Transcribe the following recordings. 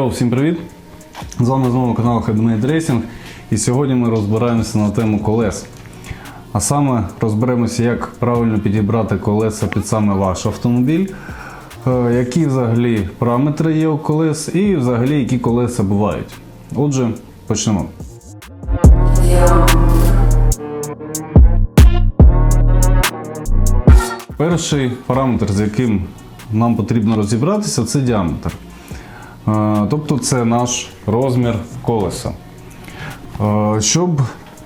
Йоу, всім привіт! З вами знову канал Headmade Racing і сьогодні ми розбираємося на тему колес. А саме розберемося, як правильно підібрати колеса під саме ваш автомобіль, е, які взагалі параметри є у колес і взагалі які колеса бувають. Отже, почнемо. Перший параметр, з яким нам потрібно розібратися, це діаметр. Е, Тобто це наш розмір колеса. Е, Щоб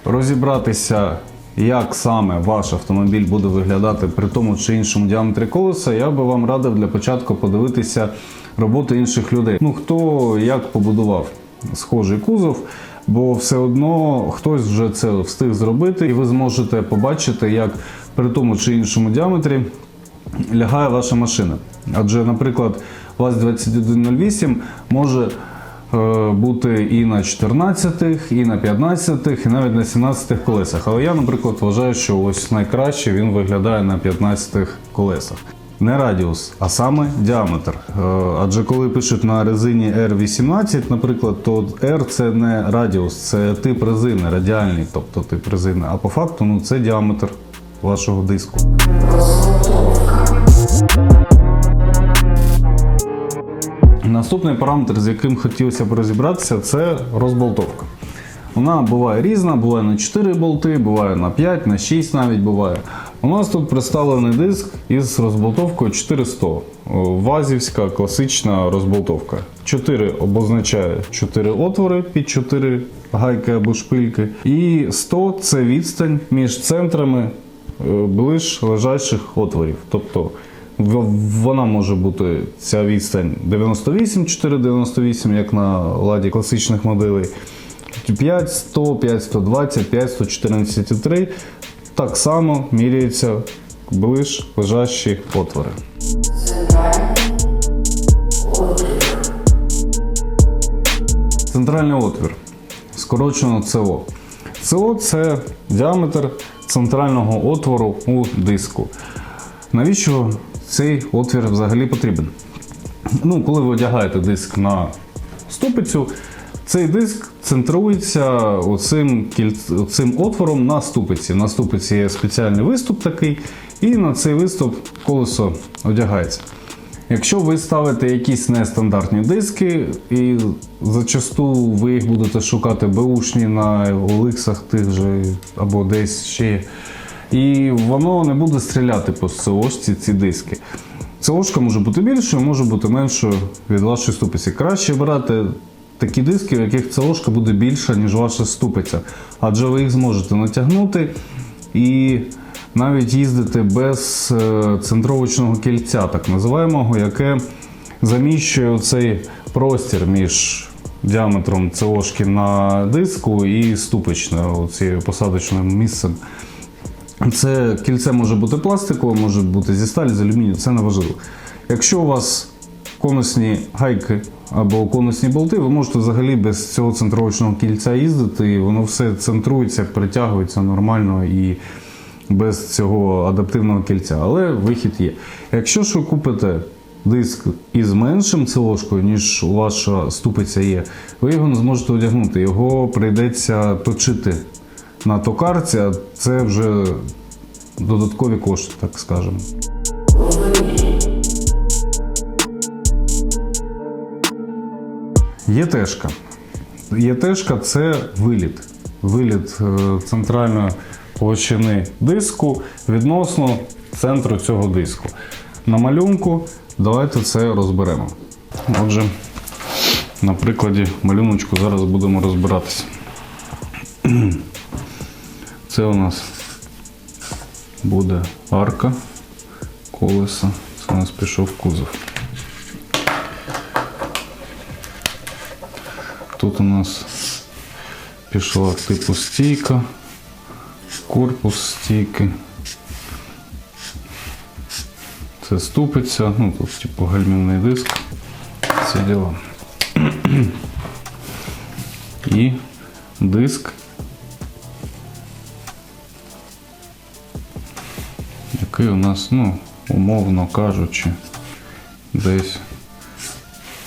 розібратися, як саме ваш автомобіль буде виглядати при тому чи іншому діаметрі колеса, я би вам радив для початку подивитися роботи інших людей. Ну хто як побудував схожий кузов, бо все одно хтось вже це встиг зробити, і ви зможете побачити, як при тому чи іншому діаметрі лягає ваша машина. Адже, наприклад, ВАЗ-2108 може е, бути і на 14, і на 15, і навіть на 17 колесах. Але я, наприклад, вважаю, що ось найкраще він виглядає на 15 колесах. Не радіус, а саме діаметр. Е, Адже коли пишуть на резині R18, наприклад, то R це не радіус, це тип резини, радіальний, тобто тип резини. А по факту ну, це діаметр вашого диску. Наступний параметр, з яким хотілося б розібратися, це розболтовка. Вона буває різна, буває на 4 болти, буває на 5, на 6 навіть буває. У нас тут представлений диск із розболтовкою 400. Вазівська класична розболтовка. 4 обозначає 4 отвори під 4 гайки або шпильки. І 100 це відстань між центрами е, ближ лежачих отворів. Тобто вона може бути ця відстань 98, 498, як на ладі класичних моделей. 5, 100, 5, 120, 5, 114,3. Так само міряються ближ лежащі отвори. Центральний отвір. Скорочено ЦО. ЦО це діаметр центрального отвору у диску. Навіщо цей отвір взагалі потрібен? Ну, коли ви одягаєте диск на ступицю, цей диск центрується оцим, оцим отвором на ступиці. На ступиці є спеціальний виступ такий, і на цей виступ колесо одягається. Якщо ви ставите якісь нестандартні диски, і зачасту ви їх будете шукати беушні на OLX тих же або десь ще. І воно не буде стріляти по СОшці ці диски. СОшка може бути більшою, може бути меншою від вашої ступиці. Краще брати такі диски, в яких СОшка буде більша, ніж ваша ступиця. Адже ви їх зможете натягнути і навіть їздити без е, центровочного кільця, так називаємого, яке заміщує цей простір між діаметром ЦОшки на диску і ступичною цією посадочним місцем. Це кільце може бути пластикове, може бути зі сталі, з алюмінію, це не важливо. Якщо у вас конусні гайки або конусні болти, ви можете взагалі без цього центровочного кільця їздити, і воно все центрується, притягується нормально і без цього адаптивного кільця. Але вихід є. Якщо ж ви купите диск із меншим ЦОшкою, ніж ваша ступиця є, ви його не зможете одягнути. Його прийдеться точити на токарці, а це вже додаткові кошти, так скажемо. ЄТшка. ЄТшка це виліт. Виліт е, центральної площини диску відносно центру цього диску. На малюнку давайте це розберемо. Отже, на прикладі малюночку зараз будемо розбиратися. Це у нас буде арка колеса. Це у нас пішов кузов. Тут у нас пішла типу стійка, корпус стійки. Це ступиця, ну тут типу гальмівний диск. Ці діла. І диск який у нас, ну, умовно кажучи, десь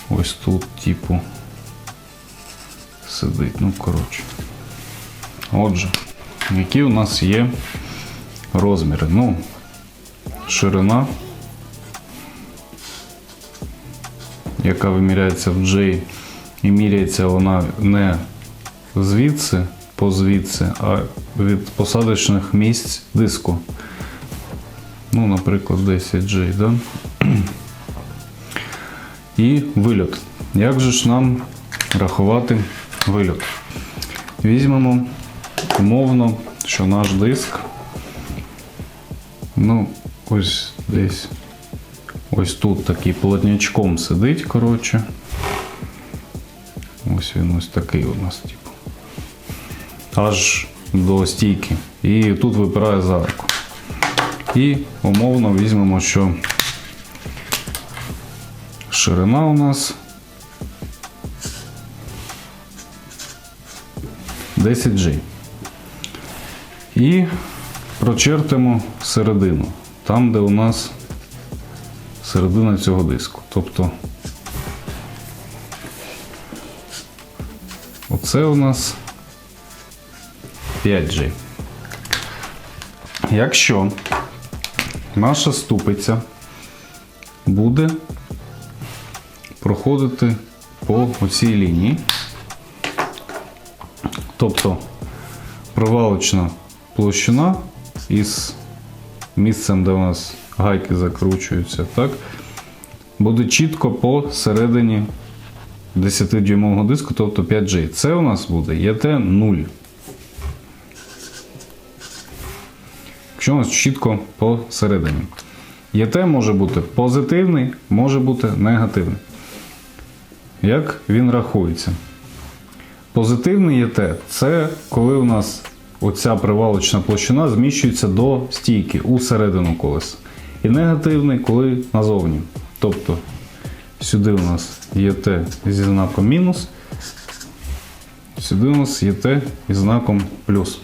ось тут, типу, сидить. Ну, коротше. Отже, які у нас є розміри? Ну, ширина, яка виміряється в J, і міряється вона не звідси по звідси, а від посадочних місць диску. Ну, наприклад, 10J, да? І вильот. Як же ж нам рахувати вильот? Візьмемо умовно, що наш диск, ну, ось десь ось тут такий плотнячком сидить, коротше. Ось він ось такий у нас, типу. Аж до стійки. І тут випирає за арку. І умовно візьмемо, що ширина у нас 10G. І прочертимо середину, там, де у нас середина цього диску. Тобто оце у нас 5G. Якщо наша ступиця буде проходити по оцій лінії, тобто провалочна площина із місцем, де у нас гайки закручуються, так, буде чітко посередині 10-дюймового диску, тобто 5G. Це у нас буде ЄТ 0. Якщо у нас чітко посередині. ЄТ може бути позитивний, може бути негативний. Як він рахується? Позитивний ЄТ це коли у нас оця привалочна площина зміщується до стійки у середину колеса. І негативний, коли назовні. Тобто сюди у нас ЄТ зі знаком мінус, сюди у нас ЄТ зі знаком плюс.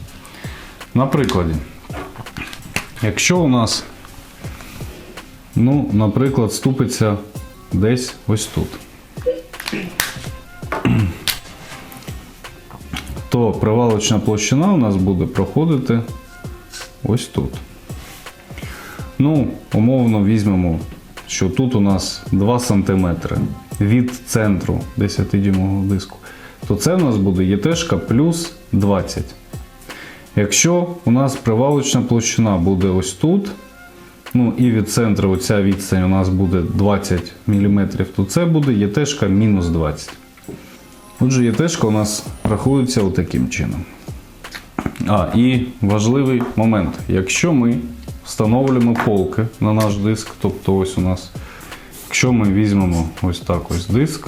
На прикладі, якщо у нас, ну, наприклад, ступиться десь ось тут. то привалочна площина у нас буде проходити ось тут. Ну, умовно візьмемо, що тут у нас 2 см від центру 10-дюймового диску, то це у нас буде ЄТшка плюс 20. Якщо у нас привалочна площина буде ось тут, ну і від центру оця відстань у нас буде 20 мм, то це буде ЄТшка мінус 20. Отже, ЄТшка у нас рахується таким чином. А, і важливий момент. Якщо ми встановлюємо полки на наш диск, тобто ось у нас, якщо ми візьмемо ось так ось диск,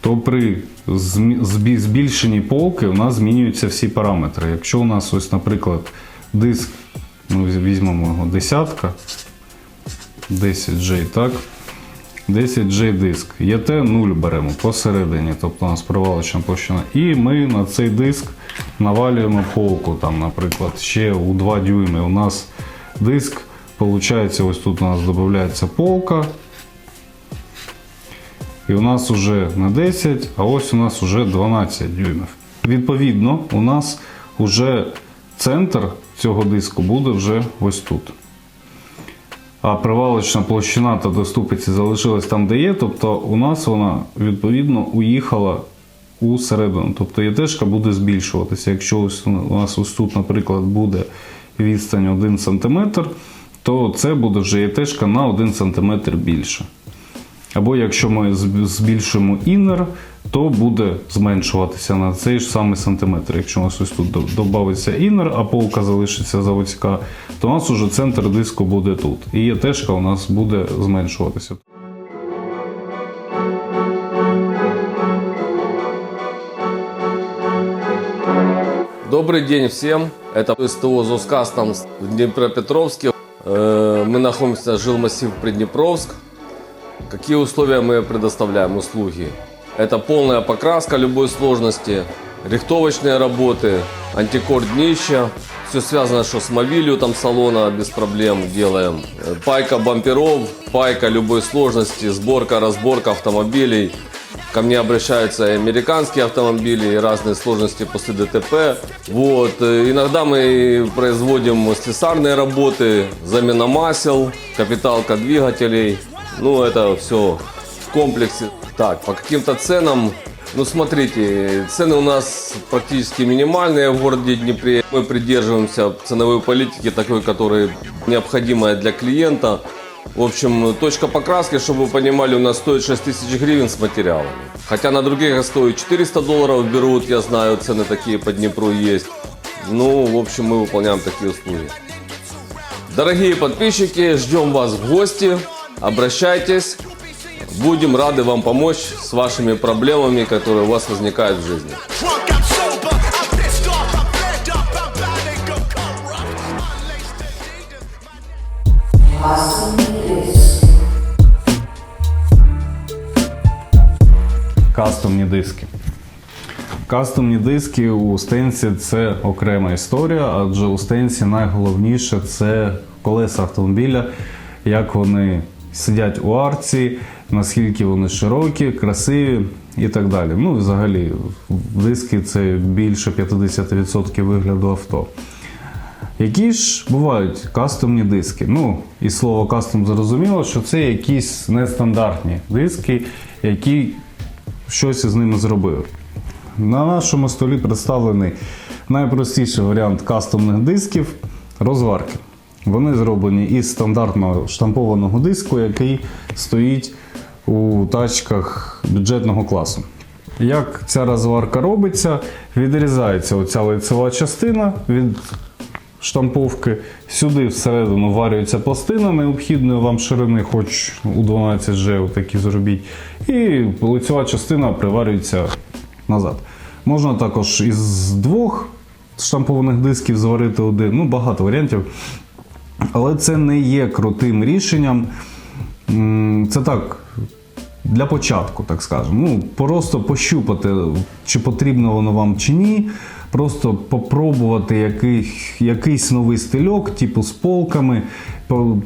то при змі- збі- збільшенні полки у нас змінюються всі параметри. Якщо у нас ось, наприклад, диск, ми візьмемо його десятка, 10J, так? 10J диск. ЄТ 0 беремо посередині, тобто у нас привалочна площина. І ми на цей диск навалюємо полку, там, наприклад, ще у 2 дюйми. У нас диск, виходить, ось тут у нас додається полка. І у нас вже не 10, а ось у нас вже 12 дюймів. Відповідно, у нас вже центр цього диску буде вже ось тут а привалочна площина та доступиці залишилась там, де є, тобто у нас вона відповідно уїхала у середину. Тобто ЄТшка буде збільшуватися. Якщо ось у нас ось тут, наприклад, буде відстань 1 см, то це буде вже ЄТшка на 1 см більше. Або якщо ми зб- збільшуємо інер, то буде зменшуватися на цей ж самий сантиметр. Якщо у нас ось тут додається інер, а полка залишиться заводська, то у нас уже центр диску буде тут. І ЄТшка у нас буде зменшуватися. Добрый день всем. Это СТО ЗОСКАС там в Днепропетровске. Э, Мы находимся жилмассив Приднепровск. Какие условия мы предоставляем, услуги? Это полная покраска любой сложности, рихтовочные работы, антикор днища, Все связано, что с мобилью там салона без проблем делаем. Пайка бамперов, пайка любой сложности, сборка, разборка автомобилей. Ко мне обращаются и американские автомобили, и разные сложности после ДТП. Вот. Иногда мы производим слесарные работы, замена масел, капиталка двигателей. Ну, это все в комплексе. Так, по каким-то ценам ну, смотрите, цены у нас практически минимальные в городе Днепре. Мы придерживаемся ценовой политики, такой, которая необходимая для клиента. В общем, точка покраски, чтобы вы понимали, у нас стоит 6 тысяч гривен с материалами. Хотя на других стоит 400 долларов берут, я знаю, цены такие по Днепру есть. Ну, в общем, мы выполняем такие услуги. Дорогие подписчики, ждем вас в гости. Обращайтесь. Будем рады вам помочь с вашими проблемами, которые у вас возникают в жизни. Кастомні диски. Кастомні диски у стенсі це окрема історія, адже у стенсі найголовніше це колеса автомобіля, як вони сидять у арці, наскільки вони широкі, красиві і так далі. Ну, взагалі, диски це більше 50% вигляду авто. Які ж бувають кастомні диски? Ну, і слово кастом зрозуміло, що це якісь нестандартні диски, які щось із ними зробили. На нашому столі представлений найпростіший варіант кастомних дисків розварки. Вони зроблені із стандартного штампованого диску, який стоїть у тачках бюджетного класу. Як ця розварка робиться, відрізається оця лицева частина від штамповки. Сюди всередину варюється пластина необхідної вам ширини, хоч у 12 G такі зробіть. І лицева частина приварюється назад. Можна також із двох штампованих дисків зварити один, ну багато варіантів. Але це не є крутим рішенням. Це так, для початку, так скажемо. Ну, просто пощупати, чи потрібно воно вам чи ні. Просто попробувати який, якийсь новий стильок, типу з полками,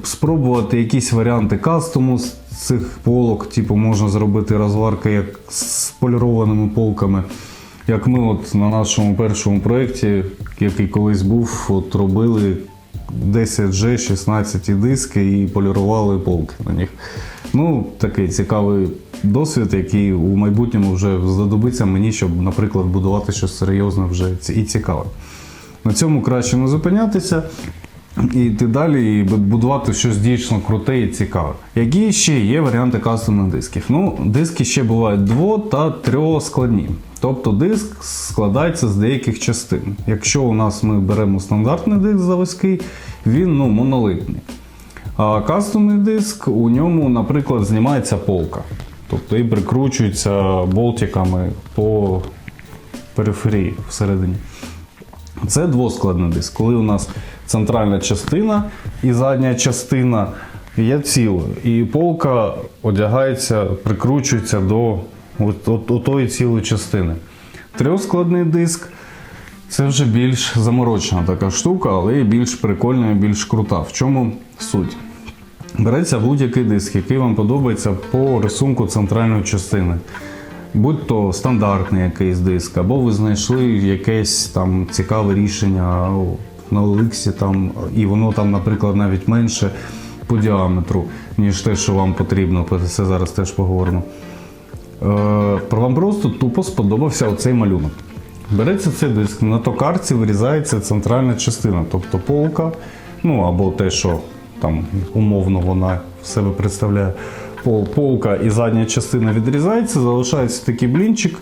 спробувати якісь варіанти кастому з цих полок, типу можна зробити розварки як з полірованими полками. Як ми от на нашому першому проєкті, який колись був, от робили 10G, 16 диски і полірували полки на них. Ну, такий цікавий досвід, який у майбутньому вже знадобиться мені, щоб, наприклад, будувати щось серйозне вже і цікаве. На цьому краще не зупинятися і йти далі і будувати щось дійсно круте і цікаве. Які ще є варіанти кастомних дисків? Ну, диски ще бувають дво та трьохскладні. Тобто диск складається з деяких частин. Якщо у нас ми беремо стандартний диск заводський, він ну, монолитний. А кастомний диск у ньому, наприклад, знімається полка. Тобто і прикручується болтиками по периферії всередині. Це двоскладний диск, коли у нас центральна частина і задня частина є цілою. І полка одягається, прикручується до от, от, отої цілої частини. Трьохскладний диск це вже більш заморочена така штука, але більш прикольна і більш крута. В чому суть? Береться будь-який диск, який вам подобається по рисунку центральної частини. Будь то стандартний якийсь диск, або ви знайшли якесь там цікаве рішення на Оликсі, там, і воно там, наприклад, навіть менше по діаметру, ніж те, що вам потрібно. Це зараз теж поговоримо. Е, вам просто тупо сподобався оцей малюнок. Береться цей диск, на токарці вирізається центральна частина, тобто полка, ну або те, що там умовно вона в себе представляє. Пол- Полка і задня частина відрізається, залишається такий блінчик,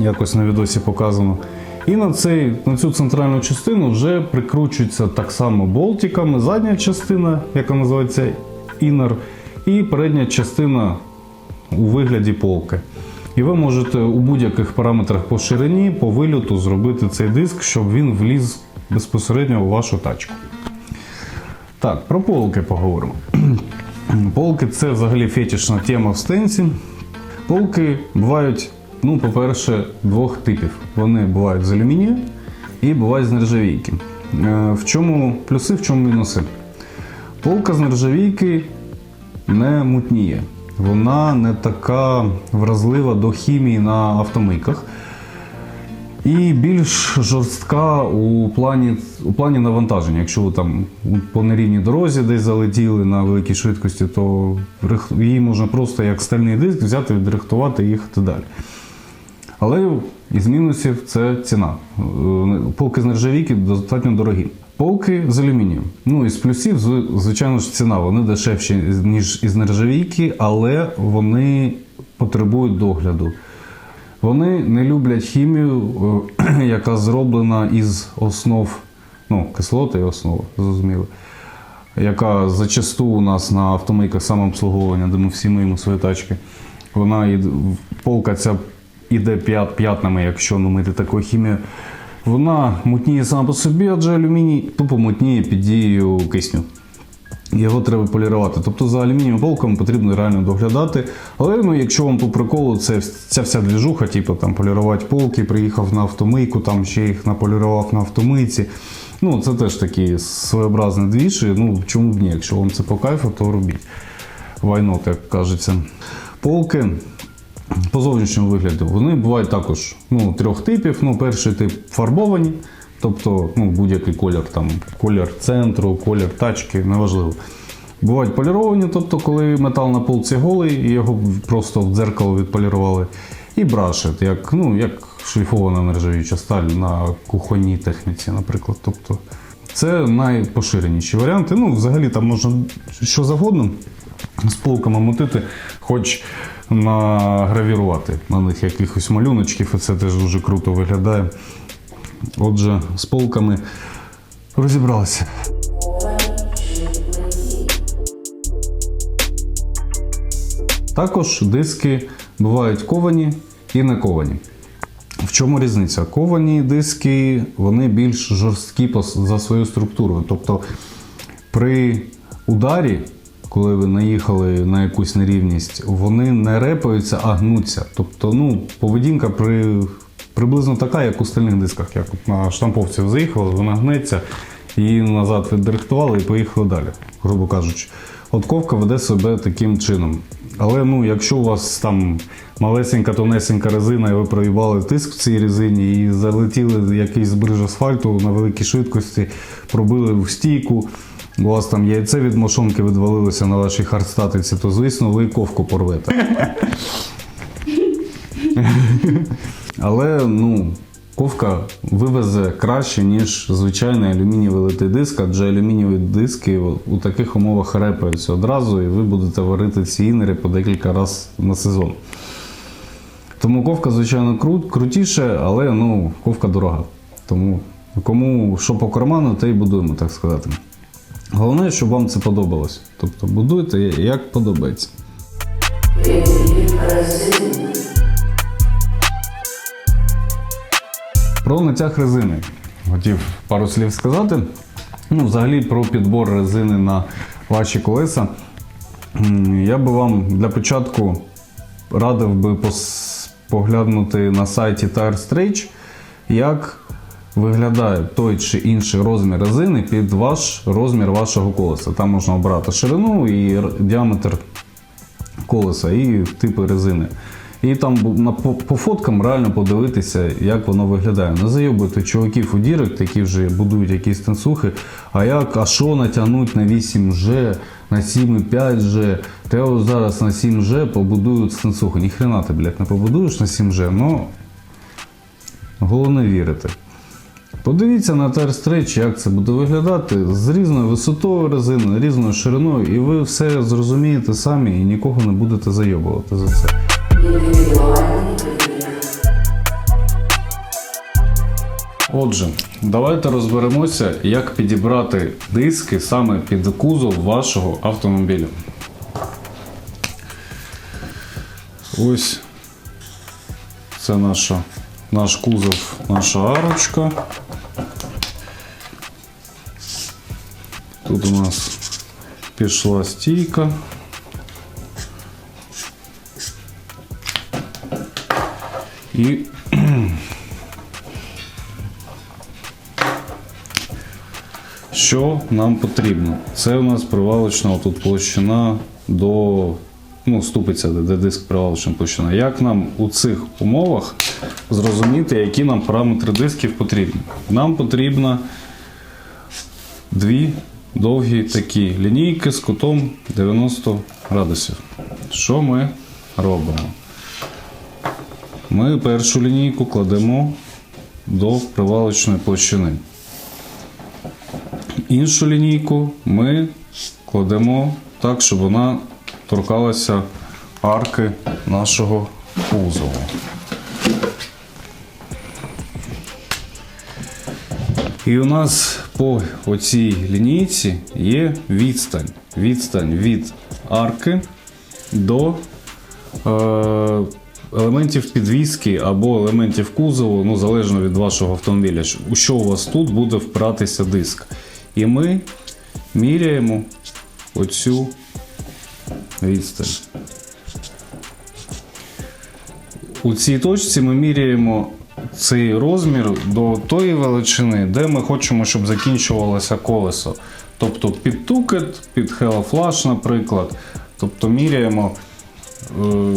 якось на відосі показано. І на, цей, на цю центральну частину вже прикручується так само болтиками задня частина, яка називається інер, і передня частина у вигляді полки. І ви можете у будь-яких параметрах по ширині, по вильоту зробити цей диск, щоб він вліз безпосередньо у вашу тачку. Так, про полки поговоримо. Полки це взагалі фетішна тема в стенсі. Полки бувають, ну, по-перше, двох типів. Вони бувають з алюмінію і бувають з нержавійки. Е, В чому плюси, в чому мінуси? Полка з нержавійки не мутніє. Вона не така вразлива до хімії на автомийках. І більш жорстка у плані, у плані навантаження. Якщо ви там по нерівній дорозі десь залетіли на великій швидкості, то її можна просто як стальний диск взяти, відрихтувати і їхати далі. Але із мінусів це ціна. Е, Полки з нержавійки достатньо дорогі. Полки з алюмінію. Ну і з плюсів, звичайно ж, ціна. Вони дешевші, ніж із нержавійки, але вони потребують догляду. Вони не люблять хімію, е, яка зроблена із основ, ну, кислоти і основи, зрозуміло. Яка зачасту у нас на автомийках самообслуговування, де ми всі миємо свої тачки. Вона ід- полка ця іде п'ят, п'ятнами, якщо не мити такою хімією. Вона мутніє сама по собі, адже алюміній тупо мутніє під дією кисню. Його треба полірувати. Тобто за алюмінієвими полками потрібно реально доглядати. Але ну, якщо вам по приколу це, ця вся двіжуха, типу там полірувати полки, приїхав на автомийку, там ще їх наполірував на автомийці. Ну, це теж такий своєобразний двіж. Ну, чому б ні? Якщо вам це по кайфу, то робіть. Вайнот, як кажеться. Полки по зовнішньому вигляду вони бувають також ну, трьох типів. Ну, перший тип фарбовані, тобто ну, будь-який колір, там, колір центру, колір тачки, неважливо. Бувають поліровані, тобто коли метал на полці голий, і його просто в дзеркало відполірували. І брашет, як, ну, як шліфована нержавіюча сталь на кухонній техніці, наприклад. Тобто, це найпоширеніші варіанти. Ну, взагалі там можна що завгодно з полками мутити, хоч награвірувати на них якихось малюночків, і це теж дуже круто виглядає. Отже, з полками розібралися. Також диски бувають ковані і не ковані. В чому різниця? Ковані диски вони більш жорсткі за свою структуру. Тобто при ударі, коли ви наїхали на якусь нерівність, вони не репаються, а гнуться. Тобто, ну, поведінка при, приблизно така, як у стальних дисках. Як на штамповці ви заїхали, вона гнеться, її назад віддиректували і поїхали далі, грубо кажучи. От ковка веде себе таким чином. Але ну, якщо у вас там малесенька, тонесенька резина, і ви проїбали тиск в цій резині і залетіли якийсь бриж асфальту на великій швидкості, пробили в стійку, у вас там яйце від мошонки відвалилося на вашій хардстатиці, то звісно ви ковку порвете. Але ну, ковка вивезе краще, ніж звичайний алюмінієвий литий диск, адже алюмінієві диски у таких умовах репаються одразу, і ви будете варити ці інери по декілька разів на сезон. Тому ковка, звичайно, крут, крутіше, але ну, ковка дорога. Тому кому що по карману, те й будуємо, так сказати. Головне, щоб вам це подобалось. Тобто будуйте як подобається. Про натяг резини. Хотів пару слів сказати. Ну, взагалі про підбор резини на ваші колеса. Я би вам для початку радив би поглянути на сайті Tire Stretch, як виглядає той чи інший розмір резини під ваш розмір вашого колеса. Там можна обрати ширину і діаметр колеса і типи резини. І там на, по, по фоткам реально подивитися, як воно виглядає. Не зайобуйте чуваків у дірект, які вже будують якісь танцухи. А як, а що натягнуть на 8G, на 7,5G? То я зараз на 7G побудую станцухи. Ніхрена ти, блядь, не побудуєш на 7G, ну головне вірити. Подивіться на Stretch, як це буде виглядати з різною висотою резини, різною шириною, і ви все зрозумієте самі і нікого не будете зайобувати за це. Отже, давайте розберемося, як підібрати диски саме під кузов вашого автомобіля. Ось це наша, наш кузов, наша арочка. Тут у нас пішла стійка. І що нам потрібно? Це у нас привалочна тут площина до ну, ступиця, де, диск привалочна площина. Як нам у цих умовах зрозуміти, які нам параметри дисків потрібні? Нам потрібно дві довгі такі лінійки з кутом 90 градусів. Що ми робимо? Ми першу лінійку кладемо до привалочної площини. Іншу лінійку ми кладемо так, щоб вона торкалася арки нашого кузову. І у нас по оцій лінійці є відстань. Відстань від арки до е, елементів підвіски або елементів кузову, ну залежно від вашого автомобіля, у що у вас тут буде впиратися диск. І ми міряємо оцю відстань. У цій точці ми міряємо цей розмір до тої величини, де ми хочемо, щоб закінчувалося колесо. Тобто під тукет, під Hello Flash, наприклад. Тобто міряємо е,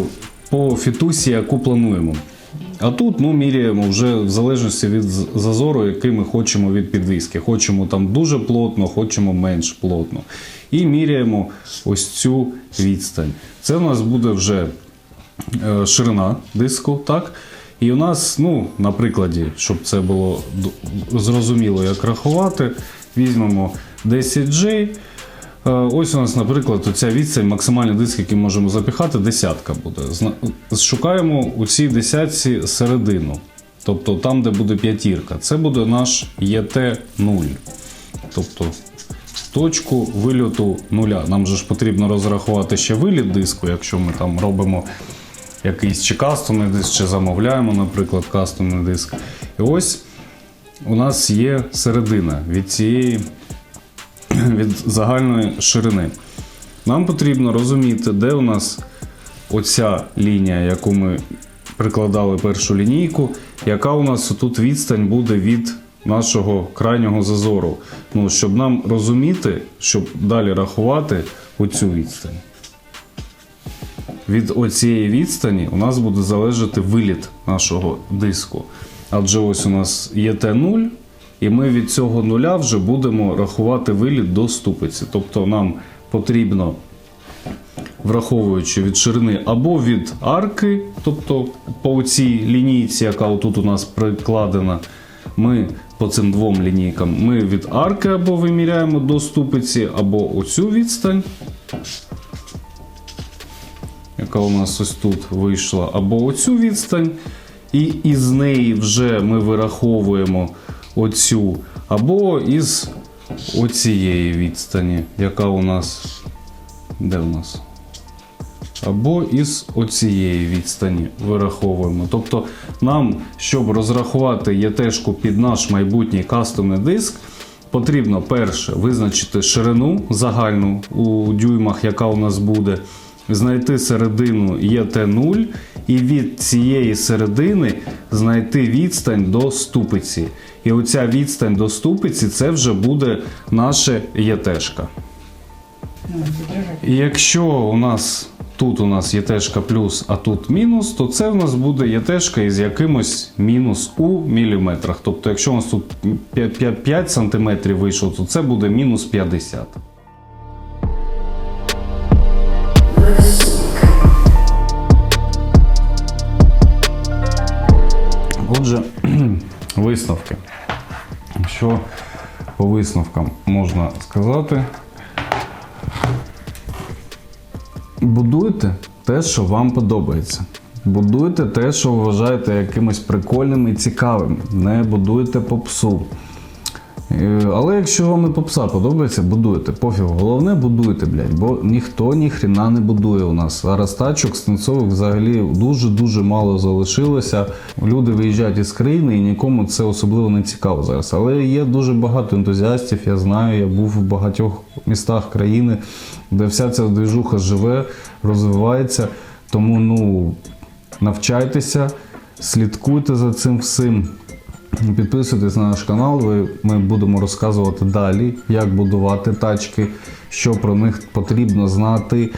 по фітусі, яку плануємо. А тут ну, міряємо вже в залежності від зазору, який ми хочемо від підвіски. Хочемо там дуже плотно, хочемо менш плотно. І міряємо ось цю відстань. Це у нас буде вже е, ширина диску, так? І у нас, ну, на прикладі, щоб це було зрозуміло, як рахувати, візьмемо 10G. Е, Ось у нас, наприклад, оця відстань, максимальний диск, який можемо запіхати, десятка буде. Шукаємо у цій десятці середину. Тобто там, де буде п'ятірка. Це буде наш ЄТ-0. Тобто точку вильоту нуля. Нам же ж потрібно розрахувати ще виліт диску, якщо ми там робимо якийсь чи кастомний диск, чи замовляємо, наприклад, кастомний диск. І ось у нас є середина від цієї від загальної ширини. Нам потрібно розуміти, де у нас оця лінія, яку ми прикладали першу лінійку, яка у нас тут відстань буде від нашого крайнього зазору. Ну, щоб нам розуміти, щоб далі рахувати оцю відстань. Від оцієї відстані у нас буде залежати виліт нашого диску. Адже ось у нас є Т0, і ми від цього нуля вже будемо рахувати виліт до ступиці. Тобто нам потрібно, враховуючи від ширини або від арки, тобто по цій лінійці, яка отут у нас прикладена, ми по цим двом лінійкам, ми від арки або виміряємо до ступиці, або оцю відстань яка у нас ось тут вийшла, або оцю відстань, і із неї вже ми вираховуємо оцю, або із оцієї відстані, яка у нас. Де у нас? Або із оцієї відстані вираховуємо. Тобто нам, щоб розрахувати ЄТшку під наш майбутній кастомний диск, потрібно перше визначити ширину загальну у дюймах, яка у нас буде, знайти середину ЄТ0 і від цієї середини знайти відстань до ступиці. І оця відстань до ступиці це вже буде наша ЄТшка. І якщо у нас тут у нас є плюс, а тут мінус, то це в нас буде єтешка із якимось мінус у міліметрах. Тобто, якщо у нас тут 5, 5, 5 см вийшло, то це буде мінус 50. Висновки. Що по висновкам можна сказати? Будуйте те, що вам подобається. Будуйте те, що вважаєте якимось прикольним і цікавим. Не будуйте попсу. Е, Але якщо вам і попса подобається, будуйте. Пофіг, головне будуйте, блядь, бо ніхто ні хрена не будує у нас. Зараз тачок станцових взагалі дуже-дуже мало залишилося. Люди виїжджають із країни і нікому це особливо не цікаво зараз. Але є дуже багато ентузіастів, я знаю, я був в багатьох містах країни, де вся ця движуха живе, розвивається. Тому ну, навчайтеся, слідкуйте за цим всім. Підписуйтесь на наш канал. Ми будемо розказувати далі, як будувати тачки, що про них потрібно знати.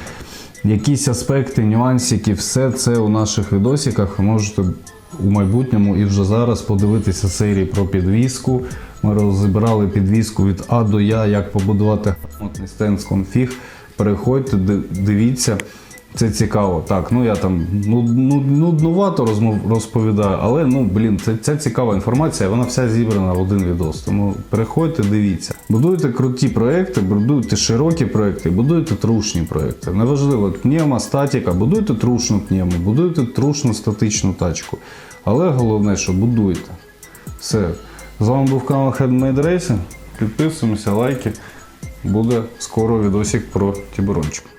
Якісь аспекти, нюансики, все це у наших відосиках. Можете у майбутньому і вже зараз подивитися серії про підвіску. Ми розібрали підвіску від А до Я, як побудувати грамотний стенд з конфіг. Переходьте, дивіться. Це цікаво. Так, ну я там ну, ну, нуднувато розповідаю, але ну блін, це, це цікава інформація, вона вся зібрана в один відос. Тому переходьте, дивіться. Будуйте круті проекти, будуйте широкі проекти, будуйте трушні проекти. Неважливо, пневма, статіка, будуйте трушну пневму, будуйте трушну статичну тачку. Але головне, що будуйте. Все. З вами був канал Handmade Racing. Підписуємося, лайки. Буде скоро відосик про тібурончик.